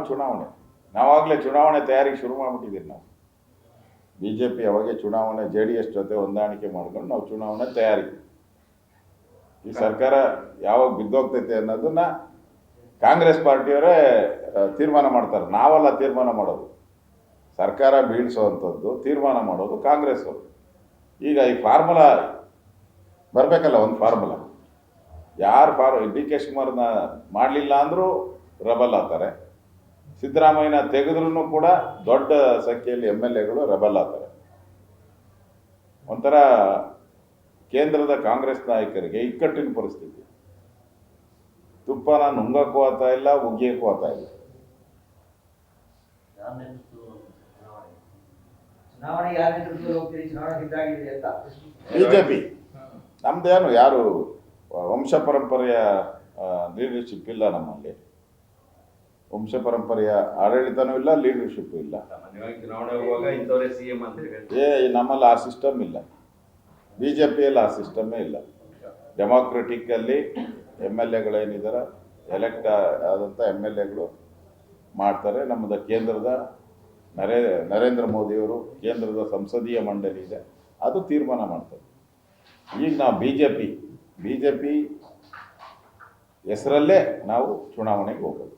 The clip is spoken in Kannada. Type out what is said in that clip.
ನಾವು ಚುನಾವಣೆ. ನಾವಾಗಲೇ ಚುನಾವಣೆ ತಯಾರಿಗೆ ಶುರು ಮಾಡಿಬಿಟ್ಟಿದ್ದೀವಿ ನಾವು. ಬಿ ಜೆ ಪಿ ಅವಾಗೆ ಚುನಾವಣೆ, ಜೆ ಡಿ ಎಸ್ ಜೊತೆ ಹೊಂದಾಣಿಕೆ ಮಾಡ್ಕೊಂಡು ನಾವು ಚುನಾವಣೆ ತಯಾರಿ ಈ ಸರ್ಕಾರ ಯಾವಾಗ ಬಿದ್ದೋಗ್ತೈತೆ ಅನ್ನೋದನ್ನ ಕಾಂಗ್ರೆಸ್ ಪಾರ್ಟಿಯವರೇ ತೀರ್ಮಾನ ಮಾಡ್ತಾರೆ. ನಾವೆಲ್ಲ ತೀರ್ಮಾನ ಮಾಡೋದು. ಸರ್ಕಾರ ಬೀಳಿಸೋವಂಥದ್ದು ತೀರ್ಮಾನ ಮಾಡೋದು ಕಾಂಗ್ರೆಸ್ ಅವರು. ಈಗ ಈ ಫಾರ್ಮುಲಾ ಬರಬೇಕಲ್ಲ ಒಂದು ಫಾರ್ಮುಲಾ. ಯಾರು ಫಾರ್, ಡಿ ಕೆ ಶಿವಕುಮಾರ್ನ ಮಾಡಲಿಲ್ಲ ಅಂದರೂ ರಬಲ್ ಆಗ್ತಾರೆ. ಸಿದ್ದರಾಮಯ್ಯನ ತೆಗೆದ್ರೂ ಕೂಡ ದೊಡ್ಡ ಸಂಖ್ಯೆಯಲ್ಲಿ ಎಂ ಎಲ್ ಎಗಳು ರೆಬಲ್ ಆಗ್ತಾರೆ. ಒಂಥರ ಕೇಂದ್ರದ ಕಾಂಗ್ರೆಸ್ ನಾಯಕರಿಗೆ ಇಕ್ಕಟ್ಟಿನ ಪರಿಸ್ಥಿತಿ. ತುಪ್ಪನ ನುಂಗಕ್ಕೂ ಆಗ್ತಾ ಇಲ್ಲ ಉಗ್ಗಿಯಕ್ಕೂ ಆಗ್ತಾ ಇಲ್ಲ. ಚುನಾವಣೆ ಯಾರ ಚುನಾವಣೆ ಸಿದ್ಧಾಗಿದೆ ಅಂತ. ಬಿ ಜೆ ಪಿ ನಮ್ದೇನು ಯಾರು ವಂಶ ಪರಂಪರೆಯ ಲೀಡರ್ಶಿಪ್ ಇಲ್ಲ ನಮ್ಮಲ್ಲಿ. ವಂಶ ಪರಂಪರೆಯ ಆಡಳಿತನೂ ಇಲ್ಲ ಲೀಡರ್ಶಿಪ್ ಇಲ್ಲ. ಏ ನಮ್ಮಲ್ಲಿ ಆ ಸಿಸ್ಟಮ್ ಇಲ್ಲ. ಬಿ ಜೆ ಪಿಯಲ್ಲಿ ಆ ಸಿಸ್ಟಮ್ಮೇ ಇಲ್ಲ. ಡೆಮಾಕ್ರೆಟಿಕ್ಕಲ್ಲಿ ಎಂ ಎಲ್ ಎಗಳೇನಿದ್ದಾರೆ ಎಲೆಕ್ಟ್ ಆದಂಥ ಎಂ ಎಲ್ ಎಗಳು ಮಾಡ್ತಾರೆ. ನಮ್ಮದು ಕೇಂದ್ರದ ನರೇ ನರೇಂದ್ರ ಮೋದಿಯವರು ಕೇಂದ್ರದ ಸಂಸದೀಯ ಮಂಡಳಿ ಇದೆ. ಅದು ತೀರ್ಮಾನ ಮಾಡ್ತಾರೆ. ಈಗ ನಾವು B J P B J P ಹೆಸರಲ್ಲೇ ನಾವು ಚುನಾವಣೆಗೆ ಹೋಗೋದು.